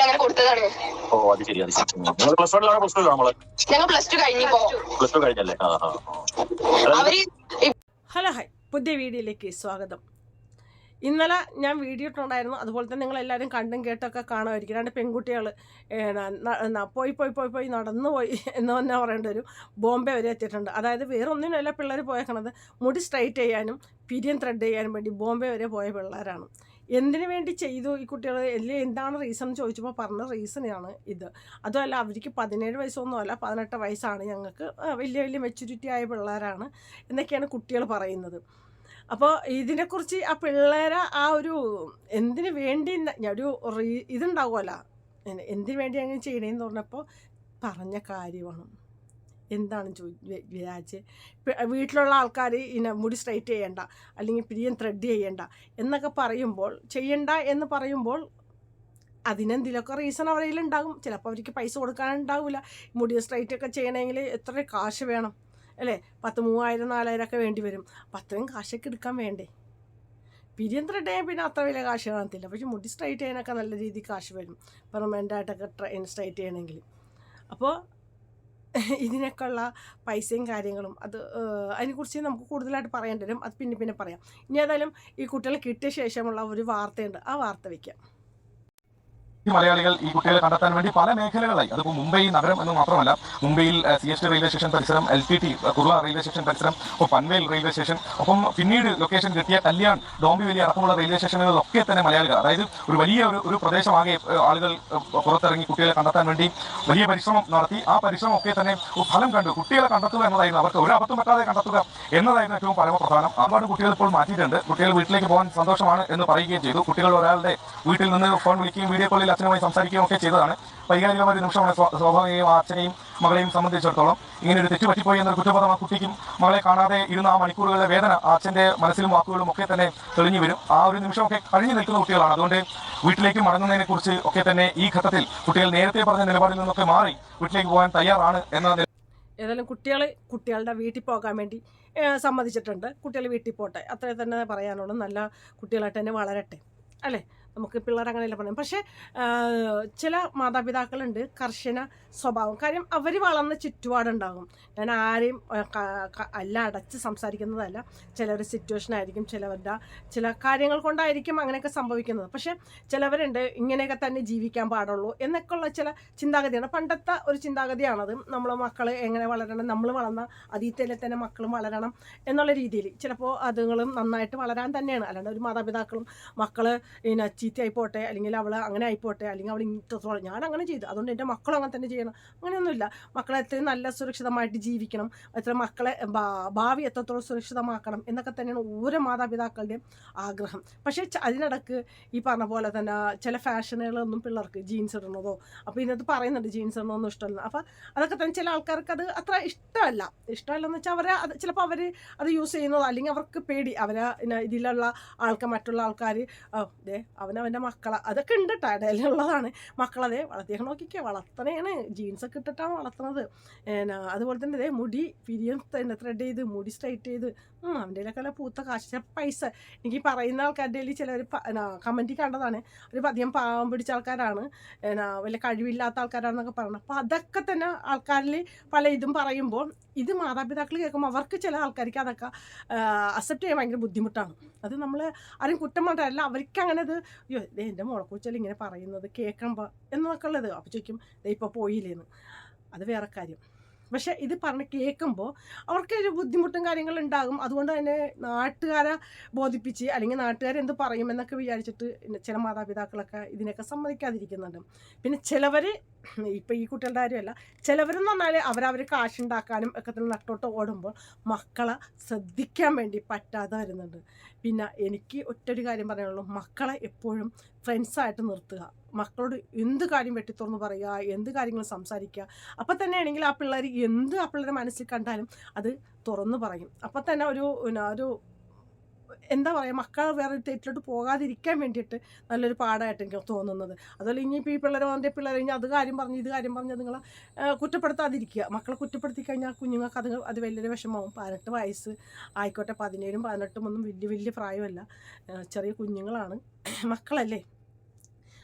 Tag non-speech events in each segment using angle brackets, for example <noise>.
പേരിൽ അങ്ങനെ കൊടുത്തതാണ്. ഓ അത് ശരി അത് ശരി. നിങ്ങൾ പ്ലസ് വണ്ണിലാണ് പ്ലസ് ടു നമ്മൾ? ഞങ്ങൾ പ്ലസ് ടു കഴിഞ്ഞിപ്പോ പ്ലസ് ടു കഴിഞ്ഞല്ലേ? ആ ആ ആ. അതായത് അവർ ഹലോ ഹായ് പുതിയ വീഡിയോയിലേക്ക് സ്വാഗതം. ഇന്നലെ ഞാൻ വീഡിയോ ഇട്ടുണ്ടായിരുന്നു. അതുപോലെ തന്നെ നിങ്ങൾ എല്ലാവരും കണ്ടും കേട്ടൊക്കെ കാണുമായിരിക്കും. രണ്ട് പെൺകുട്ടികൾ പോയി പോയി പോയി പോയി നടന്നു പോയി <laughs> എന്ന് തന്നെ പറയേണ്ട ഒരു ബോംബെ വരെ എത്തിയിട്ടുണ്ട്. അതായത് വേറെ ഒന്നിനല്ല പിള്ളേർ പോയേക്കണത്. മുടി സ്ട്രൈറ്റ് ചെയ്യാനും പിരിയൻ ത്രെഡ് ചെയ്യാനും വേണ്ടി ബോംബെ വരെ പോയ പിള്ളേരാണ്. എന്തിനു വേണ്ടി ചെയ്തു ഈ കുട്ടികൾ അല്ലേ എന്താണ് റീസൺ ചോദിച്ചപ്പോൾ പറഞ്ഞ റീസണാണ് ഇത്. അതുമല്ല അവർക്ക് പതിനേഴ് വയസ്സൊന്നും അല്ല പതിനെട്ട് വയസ്സാണ് ഞങ്ങൾക്ക് വലിയ വലിയ മെച്യൂരിറ്റി ആയ പിള്ളേരാണ് എന്നൊക്കെയാണ് കുട്ടികൾ പറയുന്നത്. അപ്പോൾ ഇതിനെക്കുറിച്ച് ആ പിള്ളേരെ ആ ഒരു എന്തിനു വേണ്ടി ഒരു റീ ഇതുണ്ടാവുമല്ലോ. എന്തിനു വേണ്ടി അങ്ങനെ ചെയ്യണേന്ന് പറഞ്ഞപ്പോൾ പറഞ്ഞ കാര്യമാണ്. എന്താണ് ചോ വിചാരിച്ച് വീട്ടിലുള്ള ആൾക്കാർ ഇങ്ങനെ മുടി സ്ട്രൈറ്റ് ചെയ്യണ്ട അല്ലെങ്കിൽ പിരിയൻ ത്രെഡ് ചെയ്യണ്ട എന്നൊക്കെ പറയുമ്പോൾ ചെയ്യണ്ട എന്ന് പറയുമ്പോൾ അതിനെന്തെങ്കിലുമൊക്കെ റീസൺ അവരിൽ ഉണ്ടാകും ചിലപ്പോൾ അവർക്ക് പൈസ കൊടുക്കാനുണ്ടാവില്ല മുടി സ്ട്രൈറ്റ് ഒക്കെ ചെയ്യണമെങ്കിൽ എത്ര കാശ് വേണം അല്ലേ? പത്ത് മൂവായിരം നാലായിരം ഒക്കെ വേണ്ടി വരും. അപ്പം അത്രയും കാശൊക്കെ എടുക്കാൻ വേണ്ടേ? പിരിയൻ ത്രെഡ് ചെയ്യാൻ പിന്നെ അത്ര വലിയ കാശ് കാണത്തില്ല. പക്ഷെ മുടി സ്ട്രൈറ്റ് ചെയ്യാനൊക്കെ നല്ല രീതിയിൽ കാശ് വരും. പെർമനന്റ് ആയിട്ടൊക്കെ സ്ട്രൈറ്റ് ചെയ്യണമെങ്കിൽ. അപ്പോൾ <laughs> ഇതിനൊക്കെ ഉള്ള പൈസയും കാര്യങ്ങളും അത് അതിനെക്കുറിച്ച് നമുക്ക് കൂടുതലായിട്ട് പറയേണ്ടി വരും. അത് പിന്നെ പിന്നെ പറയാം. ഇനി ഏതായാലും ഈ കുട്ടികളെ കിട്ടിയ ശേഷമുള്ള ഒരു വാർത്തയുണ്ട്. ആ വാർത്ത വയ്ക്കാം മലയാളികൾ ഈ കുട്ടികളെ കണ്ടെത്താൻ വേണ്ടി പല മേഖലകളായി. അതിപ്പോൾ മുംബൈ നഗരം എന്ന് മാത്രമല്ല മുംബൈയിൽ C S T railway station പരിസരം എൽ ടി ടി കുറുവ റെയിൽവേ സ്റ്റേഷൻ പരിസരം ഒപ്പം പൻവേൽ റെയിൽവേ സ്റ്റേഷൻ ഒപ്പം പിന്നീട് ലൊക്കേഷൻ കിട്ടിയ കല്യാൺ ഡോംബിവലി അടക്കമുള്ള റെയിൽവേ സ്റ്റേഷനുകളിലൊക്കെ തന്നെ മലയാളികൾ അതായത് ഒരു വലിയ ഒരു ഒരു പ്രദേശമാകെ ആളുകൾ പുറത്തിറങ്ങി കുട്ടികളെ കണ്ടെത്താൻ വേണ്ടി വലിയ പരിശ്രമം നടത്തി. ആ പരിശ്രമം ഒക്കെ തന്നെ ഫലം കണ്ടു. കുട്ടികളെ കണ്ടെത്തുക എന്നതായിരുന്നു അവർക്ക് ഒരു അബദ്ധം പറ്റാതെ കണ്ടെത്തുക എന്നതായിരുന്നു ഏറ്റവും പരമപ്രധാനം. ഒരുപാട് കുട്ടികൾ ഇപ്പോൾ മാറ്റിയിട്ടുണ്ട്. കുട്ടികൾ വീട്ടിലേക്ക് പോകാൻ സന്തോഷമാണ് എന്ന് പറയുകയും ചെയ്തു. കുട്ടികൾ ഒരാളുടെ വീട്ടിൽ നിന്ന് ഫോൺ വിളിക്കുകയും വീഡിയോ കോളിൽ അച്ഛനുമായി സംസാരിക്കുകയും ഒക്കെ ചെയ്തതാണ്. വൈകാരികമായ ഒരു നിമിഷമാണ് സ്വാഭാവികയും ആ അച്ഛനെയും മകളെയും സംബന്ധിച്ചിടത്തോളം ഇങ്ങനെ ഒരു തെറ്റ് പറ്റിപ്പോയി എന്നൊരു കുറ്റബോധം ആ കുട്ടിക്കും മകളെ കാണാതെ ഇരുന്ന ആ മണിക്കൂറുകളുടെ വേദന ആ അച്ഛന്റെ മനസ്സിലും വാക്കുകളും ഒക്കെ തന്നെ തെളിഞ്ഞു വരും. ആ ഒരു നിമിഷമൊക്കെ കഴിഞ്ഞു നിൽക്കുന്ന കുട്ടികളാണ്. അതുകൊണ്ട് വീട്ടിലേക്ക് മടങ്ങുന്നതിനെ കുറിച്ച് ഒക്കെ തന്നെ ഈ ഘട്ടത്തിൽ കുട്ടികൾ നേരത്തെ പറഞ്ഞ നിലപാടിൽ നിന്നൊക്കെ മാറി വീട്ടിലേക്ക് പോകാൻ തയ്യാറാണ് എന്ന ഏതായാലും കുട്ടികൾ കുട്ടികളുടെ വീട്ടിൽ പോകാൻ വേണ്ടി സമ്മതിച്ചിട്ടുണ്ട്. കുട്ടികൾ വീട്ടിൽ പോട്ടെ. അത്രേ തന്നെ പറയാനുള്ളൂ. നല്ല കുട്ടികളായിട്ട് തന്നെ വളരട്ടെ. അല്ലേ? നമുക്ക് പിള്ളേർ അങ്ങനെയല്ല പറയാം പക്ഷേ ചില മാതാപിതാക്കളുണ്ട് കർശന സ്വഭാവം. കാര്യം അവർ വളർന്ന ചുറ്റുപാടുണ്ടാകും. ഞാൻ ആരെയും അല്ല അടച്ച് സംസാരിക്കുന്നതല്ല. ചിലവരുടെ സിറ്റുവേഷൻ ആയിരിക്കും ചിലവരുടെ ചില കാര്യങ്ങൾ കൊണ്ടായിരിക്കും അങ്ങനെയൊക്കെ സംഭവിക്കുന്നത്. പക്ഷേ ചിലവരുണ്ട് ഇങ്ങനെയൊക്കെ തന്നെ ജീവിക്കാൻ പാടുള്ളൂ എന്നൊക്കെ ഉള്ള ചില ചിന്താഗതിയാണ്. പണ്ടത്തെ ഒരു ചിന്താഗതിയാണത് നമ്മൾ മക്കൾ എങ്ങനെ വളരണം നമ്മൾ വളർന്ന അതീത്തയിലെ തന്നെ മക്കളും വളരണം എന്നുള്ള രീതിയിൽ. ചിലപ്പോൾ അതുങ്ങളും നന്നായിട്ട് വളരാൻ തന്നെയാണ്. അല്ലാണ്ട് ഒരു മാതാപിതാക്കളും മക്കൾ പിന്നെ ചീത്തയായി പോട്ടെ അല്ലെങ്കിൽ അവൾ അങ്ങനെ ആയിപ്പോട്ടെ അല്ലെങ്കിൽ അവൾ ഇത്രത്തോളം ഞാൻ അങ്ങനെ ചെയ്തു. അതുകൊണ്ട് എന്റെ മക്കളും അങ്ങനെ തന്നെ ചെയ്യണം. അങ്ങനെയൊന്നുമില്ല. മക്കളെ എത്രയും നല്ല സുരക്ഷിതമായിട്ട് ജീവിക്കണം. എത്ര മക്കളെ ഭാവി എത്രത്തോളം സുരക്ഷിതമാക്കണം എന്നൊക്കെ തന്നെയാണ് ഓരോ മാതാപിതാക്കളുടെയും ആഗ്രഹം. പക്ഷേ അതിനിടക്ക് ഈ പറഞ്ഞ പോലെ തന്നെ ചില ഫാഷനുകളൊന്നും പിള്ളേർക്ക് ജീൻസ് ഇടണതോ അപ്പോൾ ഇതിനകത്ത് പറയുന്നുണ്ട് ജീൻസ് ഇടണമെന്നും ഇഷ്ടമല്ല. അപ്പോൾ അതൊക്കെ തന്നെ ചില ആൾക്കാർക്ക് അത് അത്ര ഇഷ്ടമല്ല. ഇഷ്ടമല്ലെന്ന് വെച്ചാൽ അവരെ അത് ചിലപ്പോൾ അവർ അത് യൂസ് ചെയ്യുന്നതോ അല്ലെങ്കിൽ അവർക്ക് പേടി. അവരെ ഇതിലുള്ള ആൾക്കാർ മറ്റുള്ള ആൾക്കാർ ദേ അവനവന്റെ മക്കളെ അതൊക്കെ ഉണ്ട് കേട്ടോ ഇടയിലുള്ളതാണ് മക്കളതെ വളർത്തിയൊക്കെ നോക്കിക്കോ വളർത്തണേണ്. ജീൻസൊക്കെ ഇട്ടിട്ടാണ് വളർത്തുന്നത് അതുപോലെ തന്നെ ഇതേ മുടി പിരിയും തന്നെ ത്രെഡ് ചെയ്ത് മുടി സ്ട്രൈറ്റ് ചെയ്ത് അവന്റെ കയ്യിലൊക്കെ പൂത്ത കാശ്. പൈസ. എനിക്ക് പറയുന്ന ആൾക്കാരുടെ കയ്യിൽ ചിലർ കമന്റിൽ കണ്ടതാണ്. ഒരു അധികം പാവം പിടിച്ച ആൾക്കാരാണ്. എന്നാ വലിയ കഴിവില്ലാത്ത ആൾക്കാരാണെന്നൊക്കെ പറയുന്നത് അപ്പോൾ അതൊക്കെ തന്നെ ആൾക്കാരിൽ പല ഇതും പറയുമ്പോൾ ഇത് മാതാപിതാക്കൾ കേൾക്കുമ്പോൾ അവർക്ക് ചില ആൾക്കാർക്ക് അതൊക്കെ അക്സെപ്റ്റ് ചെയ്യാൻ ഭയങ്കര ബുദ്ധിമുട്ടാണ്. അത് നമ്മൾ ആരും കുറ്റം പറഞ്ഞല്ല അവർക്ക് അങ്ങനെ അത് അയ്യോ എന്റെ മുളക്കുച്ചൽ ഇങ്ങനെ പറയുന്നത് കേൾക്കുമ്പോൾ എന്നൊക്കെ ഉള്ളത്. അപ്പോൾ ചോദിക്കും ഇപ്പോൾ പോയില്ലേന്ന്. അത് വേറെ കാര്യം. പക്ഷേ ഇത് പറഞ്ഞ് കേൾക്കുമ്പോൾ അവർക്ക് ഒരു ബുദ്ധിമുട്ടും കാര്യങ്ങളും ഉണ്ടാകും. അതുകൊണ്ട് തന്നെ നാട്ടുകാരെ ബോധിപ്പിച്ച് അല്ലെങ്കിൽ നാട്ടുകാർ എന്ത് പറയുമെന്നൊക്കെ വിചാരിച്ചിട്ട് ചില മാതാപിതാക്കളൊക്കെ ഇതിനൊക്കെ സമ്മതിക്കാതിരിക്കുന്നുണ്ട്. പിന്നെ ചിലവർ <clears throat> ഇപ്പം ഈ കുട്ടികളുടെ കാര്യമല്ല ചിലവരെന്ന് പറഞ്ഞാൽ അവരവർ കാശുണ്ടാക്കാനും ഒക്കെ തന്നെ നട്ടോട്ട് ഓടുമ്പോൾ മക്കളെ ശ്രദ്ധിക്കാൻ വേണ്ടി പറ്റാതെ വരുന്നുണ്ട്. പിന്നെ എനിക്ക് ഒറ്റൊരു കാര്യം പറയാനുള്ളൂ മക്കളെ എപ്പോഴും ഫ്രണ്ട്സായിട്ട് നിർത്തുക. മക്കളോട് എന്ത് കാര്യം വെട്ടിത്തുറന്ന് പറയുക എന്ത് കാര്യങ്ങൾ സംസാരിക്കുക. അപ്പം തന്നെ ആണെങ്കിൽ ആ പിള്ളേർ എന്ത് ആ പിള്ളേരുടെ മനസ്സിൽ കണ്ടാലും അത് തുറന്നു പറയും. അപ്പം തന്നെ ഒരു ഒരു എന്താ പറയുക മക്കൾ വേറെ തെറ്റിലോട്ട് പോകാതിരിക്കാൻ വേണ്ടിയിട്ട് നല്ലൊരു പാടായിട്ട് എനിക്ക് തോന്നുന്നത്. അതുപോലെ ഇനിയിപ്പോൾ ഈ പിള്ളേർ വന്നിട്ട് പിള്ളേർ കഴിഞ്ഞാൽ അത് കാര്യം പറഞ്ഞ് ഇത് കാര്യം പറഞ്ഞ് നിങ്ങൾ കുറ്റപ്പെടുത്താതിരിക്കുക. മക്കളെ കുറ്റപ്പെടുത്തി കഴിഞ്ഞാൽ കുഞ്ഞുങ്ങൾക്ക് അത് അത് വലിയൊരു വിഷമമാവും. പതിനെട്ട് വയസ്സ് ആയിക്കോട്ടെ പതിനേഴും പതിനെട്ടും ഒന്നും വലിയ വലിയ പ്രായമല്ല. ചെറിയ കുഞ്ഞുങ്ങളാണ്. മക്കളല്ലേ?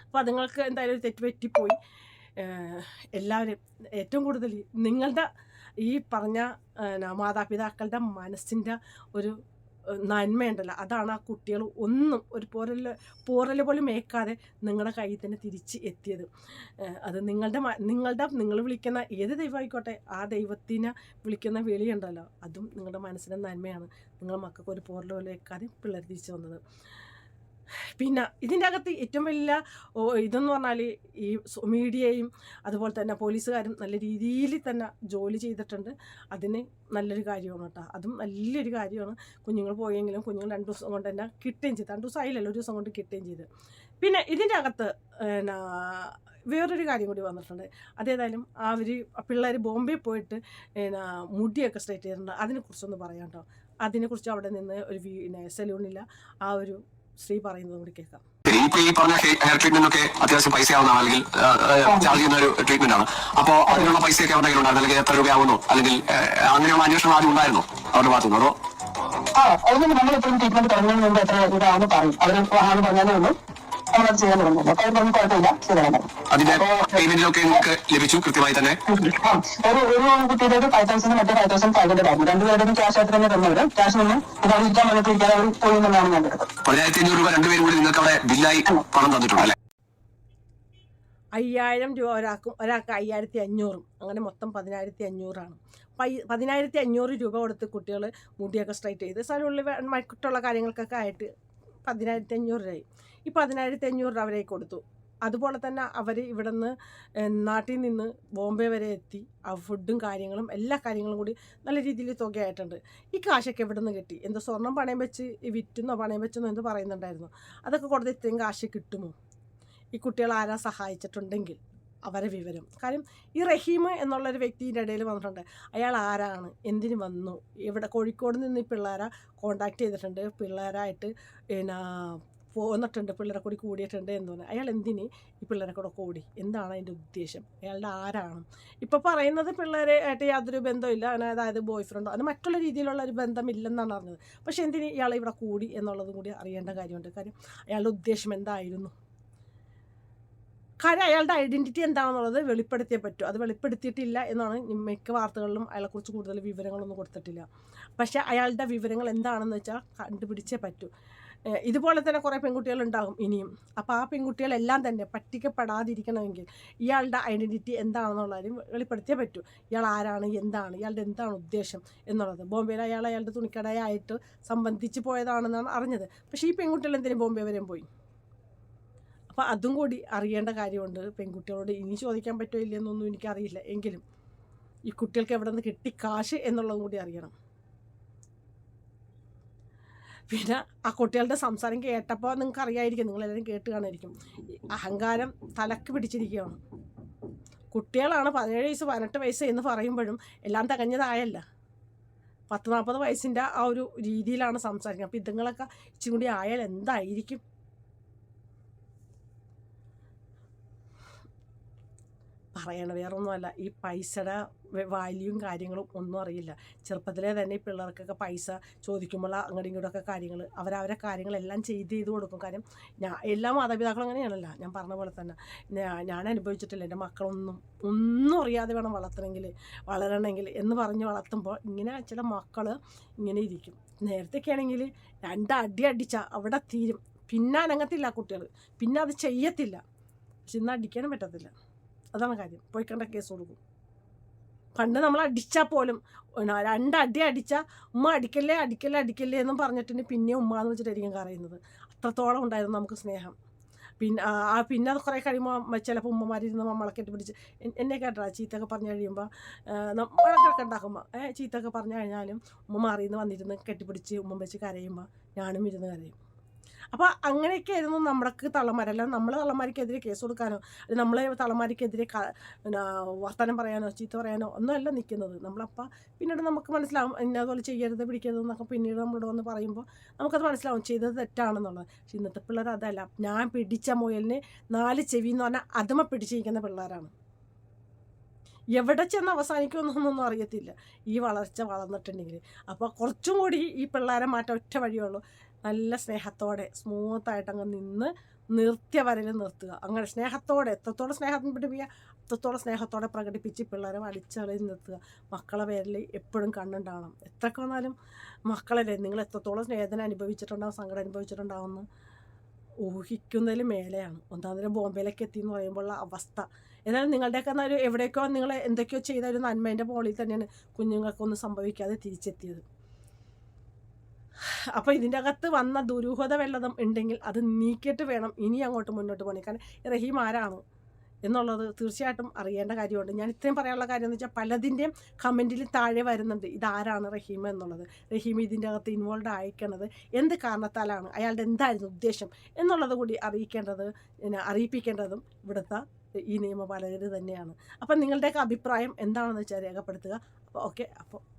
അപ്പോൾ അതുങ്ങൾക്ക് എന്തായാലും തെറ്റ് പറ്റിപ്പോയി. എല്ലാവരും ഏറ്റവും കൂടുതൽ നിങ്ങളുടെ ഈ പറഞ്ഞ മാതാപിതാക്കളുടെ മനസ്സിന്റെ ഒരു നന്മയുണ്ടല്ലോ. അതാണ് ആ കുട്ടികൾ ഒന്നും ഒരു പോരൽ പോറൽ പോലും മേക്കാതെ നിങ്ങളുടെ കയ്യിൽ തന്നെ തിരിച്ച് എത്തിയത്. അത് നിങ്ങളുടെ നിങ്ങളുടെ നിങ്ങൾ വിളിക്കുന്ന ഏത് ദൈവമായിക്കോട്ടെ ആ ദൈവത്തിനെ വിളിക്കുന്ന വിളിയുണ്ടല്ലോ അതും നിങ്ങളുടെ മനസ്സിന്റെ നന്മയാണ്. നിങ്ങളുടെ മക്കൾക്ക് ഒരു പോറൽ പോലും മേക്കാതെ പിള്ളേർ തിരിച്ചു വന്നത്. പിന്നെ ഇതിന്റെ അകത്ത് ഏറ്റവും വലിയ ഇതെന്ന് പറഞ്ഞാൽ ഈ മീഡിയയും അതുപോലെ തന്നെ പോലീസുകാരും നല്ല രീതിയിൽ തന്നെ ജോലി ചെയ്തിട്ടുണ്ട്. അതിന് നല്ലൊരു കാര്യമാണ് കേട്ടോ. അതും നല്ലൊരു കാര്യമാണ്. കുഞ്ഞുങ്ങൾ പോയെങ്കിലും കുഞ്ഞുങ്ങൾ രണ്ട് ദിവസം കൊണ്ട് തന്നെ കിട്ടുകയും ചെയ്തു. രണ്ട് ദിവസം ആയില്ലല്ലോ ഒരു ദിവസം കൊണ്ട് കിട്ടുകയും ചെയ്ത്. പിന്നെ ഇതിന്റെ അകത്ത് എന്നാ വേറൊരു കാര്യം കൂടി വന്നിട്ടുണ്ട്. അതേതായാലും ഒരു പിള്ളേർ ബോംബെ പോയിട്ട് എന്നാ മുടിയൊക്കെ സ്ട്രേറ്റ് ചെയ്തിട്ടുണ്ട്. അതിനെക്കുറിച്ചൊന്ന് പറയാം കേട്ടോ. അതിനെക്കുറിച്ച് അവിടെ നിന്ന് ഒരു വീ സലൂണില്ല. ആ ഒരു സ്ത്രീ പറയുന്നത് കൂടി കേൾക്കാം. ഇപ്പൊ ഈ പറഞ്ഞ ഹെയർ ട്രീറ്റ്മെന്റ് ഒക്കെ അത്യാവശ്യം പൈസ ആവുന്നതാണ് അല്ലെങ്കിൽ ചാർജ് ചെയ്യുന്ന ഒരു ട്രീറ്റ്മെന്റ് ആണ് അപ്പോ അതിനുള്ള പൈസയൊക്കെ അവരുടെ കയ്യിലുണ്ടായിരുന്നു അല്ലെങ്കിൽ എത്ര രൂപയാവുന്നു? അല്ലെങ്കിൽ ആ, അങ്ങനെയുള്ള അന്വേഷണം ആദ്യം ഉണ്ടായിരുന്നു അവരുടെ ഭാഗത്തുനിന്ന്. അതോ ആ അതിന് നമ്മൾ എപ്പോഴും ട്രീറ്റ്മെന്റ് തുടങ്ങുന്നതിന് മുമ്പ് എത്ര ഇതാണെന്ന് പറയും. അവർ ആണ് പറഞ്ഞാലേ ഉള്ളൂ. ചെയ്യാൻ അപ്പൊ കുഴപ്പമില്ല. അതിന്റെ പേയ്മെന്റിലൊക്കെ നിങ്ങൾക്ക് ലഭിച്ചു കൃത്യമായി തന്നെ? ആ, ഒരു ഒരു കുട്ടിയുടെ ഫൈവ് തൗസൻഡ് മറ്റേ ഫൈവ് തൗസൻഡ് ഫൈവ് ഹൺഡ്രഡ് ആയിരുന്നു. രണ്ടുപേരുടെയും ക്യാഷ് ആയിട്ട് തന്നെ തന്നവര് ക്യാഷ് നിന്ന് ഇതാണ് ഇരിക്കാൻ വന്നിട്ട് ഇരിക്കാതെ അവർ പോയി എന്നാണ് ഞാൻ കേട്ടത് പതിനായിരത്തി അഞ്ഞൂറ് രൂപ രണ്ടുപേരും കൂടി നിങ്ങൾക്ക് അവിടെ ബില്ലായി പണം തന്നിട്ടുണ്ട് അല്ലെ? അയ്യായിരം രൂപ ഒരാൾക്കും ഒരാൾക്ക് അയ്യായിരത്തി അഞ്ഞൂറും അങ്ങനെ മൊത്തം പതിനായിരത്തി അഞ്ഞൂറാണ് പൈ പതിനായിരത്തി അഞ്ഞൂറ് രൂപ കൊടുത്ത് കുട്ടികൾ മുടിയൊക്കെ സ്ട്രൈറ്റ് ചെയ്ത് സ്ഥലമുള്ള മറ്റുള്ള കാര്യങ്ങൾക്കൊക്കെ ആയിട്ട് പതിനായിരത്തി അഞ്ഞൂറ് രൂപയായി. ഈ പതിനായിരത്തി അഞ്ഞൂറ് രൂപ അവരെ കൊടുത്തു. അതുപോലെ തന്നെ അവർ ഇവിടെ നിന്ന് നാട്ടിൽ നിന്ന് ബോംബെ വരെ എത്തി. ആ ഫുഡും കാര്യങ്ങളും എല്ലാ കാര്യങ്ങളും കൂടി നല്ല രീതിയിൽ തുകയായിട്ടുണ്ട്. ഈ കാശൊക്കെ എവിടെ നിന്ന് കിട്ടി. എന്തോ സ്വർണം പണയം വെച്ച് വിറ്റുന്നോ പണയം വെച്ചെന്നോ എന്ന് പറയുന്നുണ്ടായിരുന്നു. അതൊക്കെ കൊടുത്ത് ഇത്രയും കാശ് കിട്ടുമോ? ഈ കുട്ടികൾ ആരാ സഹായിച്ചിട്ടുണ്ടെങ്കിൽ. അവരെ വിവരം. കാര്യം ഈ റഹീം എന്നുള്ളൊരു വ്യക്തിന്റെ ഇടയിൽ വന്നിട്ടുണ്ട്. അയാൾ ആരാണ്? എന്തിന് വന്നു? ഇവിടെ കോഴിക്കോട് നിന്ന് ഈ പിള്ളേരെ കോണ്ടാക്ട് ചെയ്തിട്ടുണ്ട്? പിള്ളേരായിട്ട് പിന്നെ പോന്നിട്ടുണ്ട് പിള്ളേരെ കൂടി കൂടിയിട്ടുണ്ട് എന്ന് പറഞ്ഞു. അയാൾ എന്തിന് ഈ പിള്ളേരെ കൂടെ കൂടി? എന്താണ് അതിന്റെ ഉദ്ദേശം? അയാളുടെ ആരാണ്? ഇപ്പോൾ പറയുന്നത് പിള്ളേരെ ആയിട്ട് യാതൊരു ബന്ധമില്ല അങ്ങനെ അതായത് ബോയ് ഫ്രണ്ടോ അത് മറ്റുള്ള രീതിയിലുള്ള ഒരു ബന്ധമില്ലെന്നാണ് അറിഞ്ഞത്. പക്ഷേ എന്തിന് ഇയാൾ ഇവിടെ കൂടി എന്നുള്ളതും കൂടി അറിയേണ്ട കാര്യമുണ്ട്. കാര്യം അയാളുടെ ഉദ്ദേശം എന്തായിരുന്നു? കാര്യം അയാളുടെ ഐഡന്റിറ്റി എന്താണെന്നുള്ളത് വെളിപ്പെടുത്തിയേ പറ്റൂ. അത് വെളിപ്പെടുത്തിയിട്ടില്ല എന്നാണ് മിക്ക വാർത്തകളിലും അയാളെക്കുറിച്ച് കൂടുതൽ വിവരങ്ങളൊന്നും കൊടുത്തിട്ടില്ല. പക്ഷേ അയാളുടെ വിവരങ്ങൾ എന്താണെന്ന് വെച്ചാൽ കണ്ടുപിടിച്ചേ പറ്റൂ. ഇതുപോലെ തന്നെ കുറേ പെൺകുട്ടികളുണ്ടാകും ഇനിയും. അപ്പോൾ ആ പെൺകുട്ടികളെല്ലാം തന്നെ പറ്റിക്കപ്പെടാതിരിക്കണമെങ്കിൽ ഇയാളുടെ ഐഡന്റിറ്റി എന്താണെന്നുള്ളതും വെളിപ്പെടുത്തിയേ പറ്റൂ. ഇയാൾ ആരാണ് എന്താണ് ഇയാളുടെ എന്താണ് ഉദ്ദേശം എന്നുള്ളത്. ബോംബെയിൽ അയാൾ അയാളുടെ തുണിക്കടയായിട്ട് സംബന്ധിച്ച് പോയതാണെന്നാണ് അറിഞ്ഞത്. പക്ഷേ ഈ പെൺകുട്ടികൾ എന്തിനും ബോംബെ വരെയും പോയി? അപ്പോൾ അതും കൂടി അറിയേണ്ട കാര്യമുണ്ട്. പെൺകുട്ടികളോട് ഇനി ചോദിക്കാൻ പറ്റുമോ ഇല്ലെന്നൊന്നും എനിക്കറിയില്ല. എങ്കിലും ഈ കുട്ടികൾക്ക് എവിടെ നിന്ന് കിട്ടി കാശ് എന്നുള്ളതും കൂടി അറിയണം. പിന്നെ ആ കുട്ടികളുടെ സംസാരം കേട്ടപ്പോൾ നിങ്ങൾക്ക് അറിയായിരിക്കും നിങ്ങളെല്ലാവരും കേട്ട് കാണായിരിക്കും അഹങ്കാരം തലക്ക് പിടിച്ചിരിക്കുകയാണ്. കുട്ടികളാണ് പതിനേഴ് വയസ്സ് പതിനെട്ട് വയസ്സ് എന്ന് പറയുമ്പോഴും എല്ലാം തികഞ്ഞതായല്ല. പത്ത് നാൽപ്പത് വയസ്സിന്റെ ആ ഒരു രീതിയിലാണ് സംസാരിക്കുന്നത്. അപ്പോൾ ഇതുങ്ങളൊക്കെ ഇച്ചിരി കൂടി ആയാൽ എന്തായിരിക്കും? പറയണ വേറൊന്നുമല്ല. ഈ പൈസയുടെ വാല്യൂവും കാര്യങ്ങളും ഒന്നും അറിയില്ല. ചെറുപ്പത്തിലേ തന്നെ ഈ പിള്ളേർക്കൊക്കെ പൈസ ചോദിക്കുമ്പോൾ അങ്ങോട്ടും ഇങ്ങോട്ടൊക്കെ കാര്യങ്ങൾ അവരവരെ കാര്യങ്ങളെല്ലാം ചെയ്ത് ചെയ്ത് കൊടുക്കും. കാര്യം ഞാൻ എല്ലാ മാതാപിതാക്കളും അങ്ങനെയാണല്ലോ. ഞാൻ പറഞ്ഞ പോലെ തന്നെ. ഞാൻ അനുഭവിച്ചിട്ടില്ല. എന്റെ മക്കളൊന്നും ഒന്നും അറിയാതെ വേണം വളർത്തണമെങ്കിൽ വളരണമെങ്കിൽ എന്ന് പറഞ്ഞ് വളർത്തുമ്പോൾ ഇങ്ങനെ ചില മക്കൾ ഇങ്ങനെ ഇരിക്കും. നേരത്തെയൊക്കെ ആണെങ്കിൽ രണ്ട് അടി അടിച്ചാൽ അവിടെ തീരും. പിന്നെ അനങ്ങത്തില്ല കുട്ടികൾ പിന്നെ അത് ചെയ്യത്തില്ല. പക്ഷെ ഇന്ന് അടിക്കാനും പറ്റത്തില്ല. അതാണ് കാര്യം. പോയി കണ്ട കേസ് കൊടുക്കും. പണ്ട് നമ്മൾ അടിച്ചാൽ പോലും രണ്ട് രണ്ടടി അടിച്ചാൽ ഉമ്മ അടിക്കല്ലേ അടിക്കല്ലേ അടിക്കല്ലേ എന്നും പറഞ്ഞിട്ട് പിന്നെ ഉമ്മ എന്ന് വെച്ചിട്ടായിരിക്കും കരയുന്നത് അത്രത്തോളം ഉണ്ടായിരുന്നു നമുക്ക് സ്നേഹം. പിന്നെ ആ പിന്നെ അത് കുറേ കഴിയുമ്പോൾ ചിലപ്പോൾ ഉമ്മമാരിരുന്ന് മമ്മളക്കെട്ട് എൻ- എന്നെ കേട്ടാ ചീത്തൊക്കെ പറഞ്ഞു കഴിയുമ്പോൾ നമ്മളൊക്കെ ഉണ്ടാക്കുമ്പോൾ ഏഹ് ചീത്തൊക്കെ പറഞ്ഞു കഴിഞ്ഞാലും ഉമ്മ മാറിന്ന് വന്നിരുന്ന് കെട്ടിപ്പിടിച്ച് ഉമ്മ വെച്ച് കരയുമ്പോൾ ഞാനും ഇരുന്ന് കരയും. അപ്പോൾ അങ്ങനെയൊക്കെ ആയിരുന്നു നമ്മൾക്ക് തള്ളമാരല്ല നമ്മൾ തള്ളമാർക്കെതിരെ കേസ് കൊടുക്കാനോ അല്ലെങ്കിൽ നമ്മളെ തള്ളമാർക്കെതിരെ വർത്തമാനം പറയാനോ ചീത്ത പറയാനോ ഒന്നുമല്ല നിൽക്കുന്നത് നമ്മളപ്പോൾ പിന്നീട് നമുക്ക് മനസ്സിലാവും ഇന്നതുപോലെ ചെയ്യരുത് പിടിക്കരുത് എന്നൊക്കെ പിന്നീട് നമ്മളോട് വന്ന് പറയുമ്പോൾ നമുക്കത് മനസ്സിലാവും ചെയ്തത് തെറ്റാണെന്നുള്ളത്. പക്ഷെ ഇന്നത്തെ പിള്ളേർ അതല്ല. ഞാൻ പിടിച്ച മുയലിന് നാല് ചെവി എന്ന് പറഞ്ഞാൽ അതുമ പിടിച്ചിരിക്കുന്ന പിള്ളേരാണ്. എവിടെ ചെന്ന് അവസാനിക്കുമെന്നൊന്നും അറിയത്തില്ല. ഈ വളർച്ച വളർന്നിട്ടുണ്ടെങ്കിൽ അപ്പോൾ കുറച്ചും കൂടി ഈ പിള്ളേരെ മാറ്റം ഒറ്റ വഴിയുള്ളൂ നല്ല സ്നേഹത്തോടെ സ്മൂത്തായിട്ട് അങ്ങ് നിന്ന് നിർത്തിയ വരയിൽ നിർത്തുക. അങ്ങനെ സ്നേഹത്തോടെ എത്രത്തോളം സ്നേഹം പിടിപ്പിക്കുക അത്രത്തോളം സ്നേഹത്തോടെ പ്രകടിപ്പിച്ച് പിള്ളേരെ വലിച്ചളയിൽ നിർത്തുക. മക്കളെ പേരിൽ എപ്പോഴും കണ്ണുണ്ടാവണം. എത്രയൊക്കെ വന്നാലും മക്കളല്ലേ നിങ്ങൾ എത്രത്തോളം സ്നേഹത്തിന് അനുഭവിച്ചിട്ടുണ്ടാവും സങ്കടം അനുഭവിച്ചിട്ടുണ്ടാവുമെന്ന് ഊഹിക്കുന്നതിൽ മേലെയാണ്. ഒന്നാം തരം ബോംബെയിലേക്ക് എത്തി എന്ന് പറയുമ്പോഴുള്ള അവസ്ഥ. എന്നാലും നിങ്ങളുടെയൊക്കെ ഒരു എവിടെയൊക്കെയോ നിങ്ങൾ എന്തൊക്കെയോ ചെയ്ത ഒരു നന്മേന്റെ പോളിൽ തന്നെയാണ് കുഞ്ഞുങ്ങൾക്കൊന്നും സംഭവിക്കാതെ തിരിച്ചെത്തിയത്. അപ്പോൾ ഇതിന്റെ അകത്ത് വന്ന ദുരൂഹത വല്ലതും ഉണ്ടെങ്കിൽ അത് നീക്കിയിട്ട് വേണം ഇനി അങ്ങോട്ട് മുന്നോട്ട് പോകാൻ. കാരണം റഹീം ആരാണ് എന്നുള്ളത് തീർച്ചയായിട്ടും അറിയേണ്ട കാര്യമുണ്ട്. ഞാൻ ഇത്രയും പറയാനുള്ള കാര്യം എന്ന് വെച്ചാൽ പലതിന്റെയും കമന്റിൽ താഴെ വരുന്നുണ്ട് ഇതാരാണ് റഹീം എന്നുള്ളത്. റഹീം ഇതിന്റെ അകത്ത് ഇൻവോൾവ് ആയിക്കണത് എന്ത് കാരണത്താലാണ്? അയാളുടെ എന്തായിരുന്നു ഉദ്ദേശം എന്നുള്ളത് കൂടി അറിയിക്കേണ്ടത് അറിയിപ്പിക്കേണ്ടതും ഇവിടുത്തെ ഈ നിയമപാലകർ തന്നെയാണ്. അപ്പം നിങ്ങളുടെയൊക്കെ അഭിപ്രായം എന്താണെന്ന് വെച്ചാൽ രേഖപ്പെടുത്തുക. അപ്പോൾ ഓക്കെ അപ്പോൾ